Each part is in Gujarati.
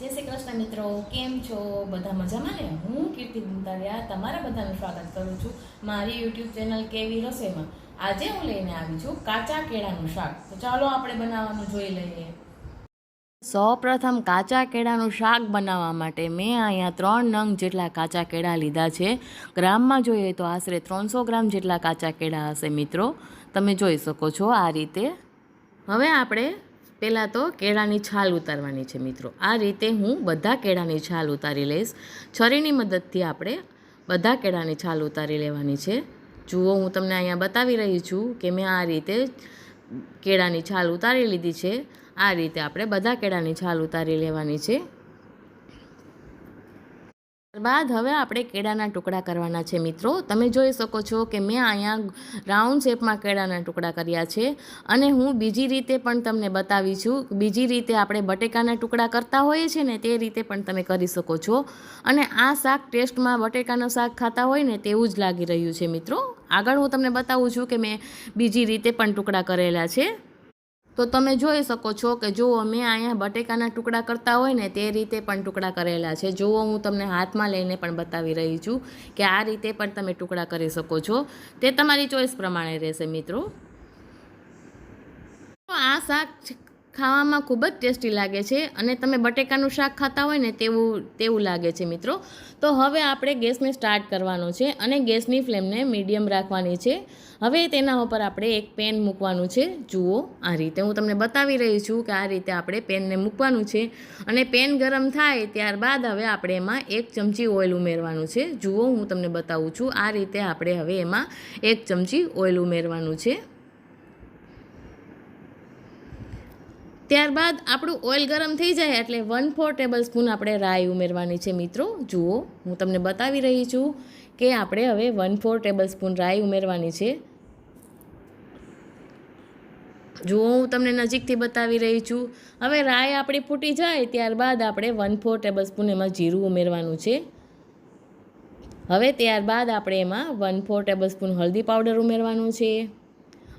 જય શ્રી કૃષ્ણ મિત્રો, કેમ છો? બધા મજામાં ને? હું કીર્તિ બુંતારિયા તમારા બધાનું સ્વાગત કરું છું મારી યુટ્યુબ ચેનલ કેવી રસોઈમાં આજે હું લઈને આવી છું કાચા કેળાનું શાક. તો ચાલો આપણે બનાવવાનું જોઈ લઈએ. સૌપ્રથમ કાચા કેળાનું શાક બનાવવા માટે મેં અહીંયા ત્રણ નંગ જેટલા કાચા કેળા લીધા છે. ગ્રામમાં જોઈએ તો આશરે ત્રણસો ગ્રામ જેટલા કાચા કેળા હશે મિત્રો. તમે જોઈ શકો છો આ રીતે. હવે આપણે પહેલાં તો કેળાની છાલ ઉતારવાની છે મિત્રો. આ રીતે હું બધા કેળાની છાલ ઉતારી લઈશ. છરીની મદદથી આપણે બધા કેળાની છાલ ઉતારી લેવાની છે. જુઓ, હું તમને અહીંયા બતાવી રહી છું કે મેં આ રીતે કેળાની છાલ ઉતારી લીધી છે. આ રીતે આપણે બધા કેળાની છાલ ઉતારી લેવાની છે. ત્યારબાદ હવે આપણે કેળાના ટુકડા કરવાના છે મિત્રો. તમે જોઈ શકો છો કે મેં અહીંયા રાઉન્ડ શેપમાં કેળાના ટુકડા કર્યા છે. અને હું બીજી રીતે પણ તમને બતાવી છું. બીજી રીતે આપણે બટેકાના ટુકડા કરતા હોઈએ છીએ ને તે રીતે પણ તમે કરી શકો છો. અને આ શાક ટેસ્ટમાં બટેકાનું શાક ખાતા હોય ને તેવું જ લાગી રહ્યું છે મિત્રો. આગળ હું તમને બતાવું છું કે મેં બીજી રીતે પણ ટુકડા કરેલા છે. તો તમે જોઈ શકો છો કે જુઓ, મેં અહીંયા બટેકાના ટુકડા કરતા હોય ને, તે રીતે પણ ટુકડા કરેલા છે. જુઓ, હું તમને હાથમાં લઈને પણ બતાવી રહી છું કે આ રીતે પણ તમે ટુકડા કરી શકો છો. તે તમારી ચોઈસ પ્રમાણે રહેશે, મિત્રો. આ શાક ખાવામાં ખૂબ જ ટેસ્ટી લાગે છે અને તમે બટેકાનું શાક ખાતા હોય ને તેવું તેવું લાગે છે મિત્રો. તો હવે આપણે ગેસને સ્ટાર્ટ કરવાનો છે અને ગેસની ફ્લેમને મીડિયમ રાખવાની છે. હવે તેના ઉપર આપણે એક પેન મૂકવાનું છે. જુઓ આ રીતે. હું તમને બતાવી રહી છું કે આ રીતે આપણે પેનને મૂકવાનું છે અને પેન ગરમ થાય ત્યારબાદ હવે આપણે એમાં એક ચમચી ઓઇલ ઉમેરવાનું છે. જુઓ હું તમને બતાવું છું આ રીતે આપણે હવે એમાં એક ચમચી ઓઇલ ઉમેરવાનું છે. ત્યારબાદ આપણું ઓઇલ ગરમ થઈ જાય એટલે વન ફોર ટેબલ સ્પૂન આપણે રાઈ ઉમેરવાની છે મિત્રો. જુઓ, હું તમને બતાવી રહી છું કે આપણે હવે વન ફોર ટેબલ સ્પૂન રાઈ ઉમેરવાની છે. જુઓ, હું તમને નજીકથી બતાવી રહી છું. હવે રાઈ આપણી ફૂટી જાય ત્યારબાદ આપણે વન ફોર ટેબલ સ્પૂન એમાં જીરું ઉમેરવાનું છે. હવે ત્યારબાદ આપણે એમાં વન ફોર ટેબલ સ્પૂન હળદી પાવડર ઉમેરવાનું છે.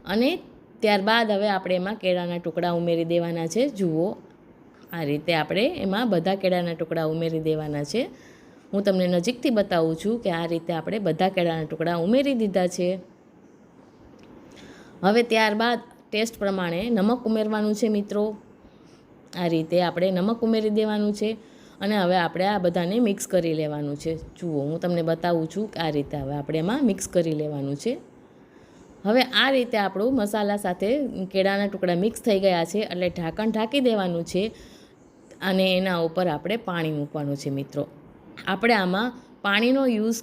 અને ત્યારબાદ હવે આપણે એમાં કેળાના ટુકડા ઉમેરી દેવાના છે. જુઓ, આ રીતે આપણે એમાં બધા કેળાના ટુકડા ઉમેરી દેવાના છે. હું તમને નજીકથી બતાવું છું કે આ રીતે આપણે બધા કેળાના ટુકડા ઉમેરી દીધા છે. હવે ત્યારબાદ ટેસ્ટ પ્રમાણે નમક ઉમેરવાનું છે મિત્રો. આ રીતે આપણે નમક ઉમેરી દેવાનું છે અને હવે આપણે આ બધાને મિક્સ કરી લેવાનું છે. જુઓ, હું તમને બતાવું છું કે આ રીતે હવે આપણે એમાં મિક્સ કરી લેવાનું છે. હવે આ રીતે આપણું મસાલા સાથે કેળાના ટુકડા મિક્સ થઈ ગયા છે, એટલે ઢાંકણ ઢાંકી દેવાનું છે અને એના ઉપર આપણે પાણી મૂકવાનું છે મિત્રો. આપણે આમાં પાણીનો યુઝ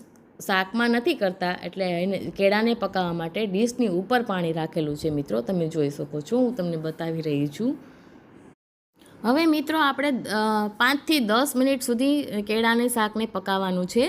શાકમાં નથી કરતા, એટલે એને કેળાને પકાવવા માટે ડીશની ઉપર પાણી રાખેલું છે મિત્રો. તમે જોઈ શકો છો, હું તમને બતાવી રહી છું. હવે મિત્રો આપણે પાંચથી દસ મિનિટ સુધી કેળાને શાકને પકાવવાનું છે.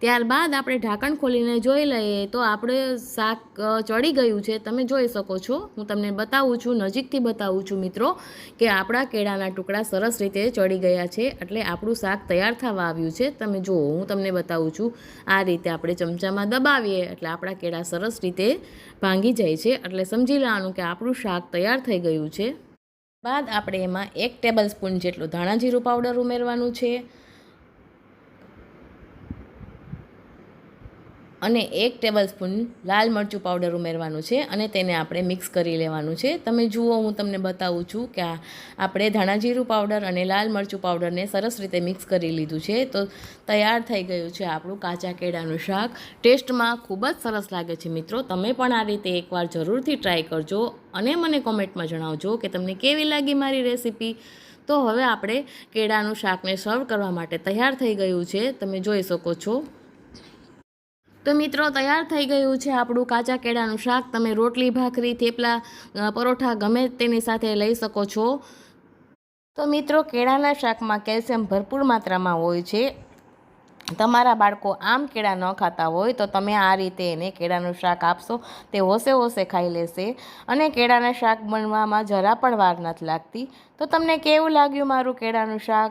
ત્યારબાદ આપણે ઢાંકણ ખોલીને જોઈ લઈએ તો આપણે શાક ચડી ગયું છે. તમે જોઈ શકો છો. હું તમને બતાવું છું, નજીકથી બતાવું છું મિત્રો, કે આપણા કેળાના ટુકડા સરસ રીતે ચડી ગયા છે. એટલે આપણું શાક તૈયાર થવા આવ્યું છે. તમે જુઓ, હું તમને બતાવું છું. આ રીતે આપણે ચમચામાં દબાવીએ, એટલે આપણા કેળા સરસ રીતે ભાંગી જાય છે. એટલે સમજી લેવાનું કે આપણું શાક તૈયાર થઈ ગયું છે. બાદ આપણે એમાં એક ટેબલ સ્પૂન જેટલું ધાણા જીરું પાવડર ઉમેરવાનું છે. અને એક ટેબલ સ્પૂન લાલ મરચું પાવડર ઉમેરવાનું છે અને તેને આપણે મિક્સ કરી લેવાનું છે. તમે જુઓ, હું તમને બતાવું છું કે આપણે ધાણા જીરું પાવડર અને લાલ મરચું પાવડરને સરસ રીતે મિક્સ કરી લીધું છે. તો તૈયાર થઈ ગયું છે આપણું કાચા કેળાનું શાક. ટેસ્ટમાં ખૂબ જ સરસ લાગે છે મિત્રો. તમે પણ આ રીતે એકવાર જરૂરથી ટ્રાય કરજો અને મને કોમેન્ટમાં જણાવજો કે તમને કેવી લાગી મારી રેસીપી. તો હવે આપણે કેળાનું શાકને સર્વ કરવા માટે તૈયાર થઈ ગયું છે. તમે જોઈ શકો છો. તો મિત્રો, તૈયાર થઈ ગયું છે આપણું કાચા કેળાનું શાક. તમે રોટલી, ભાખરી, થેપલા પરોઠા ગમે તેની સાથે લઈ શકો છો. તો મિત્રો, કેળાના શાકમાં કેલ્શિયમ ભરપૂર માત્રામાં હોય છે. તમારા બાળકો આમ કેળા ન ખાતા હોય તો તમે આ રીતે એને કેળાનું શાક આપશો. તે હોશે હોશે ખાઈ લેશે અને કેળાના શાક બનવામાં જરા પણ વાર નથી લાગતી. તો તમને કેવું લાગ્યું મારું કેળાનું શાક?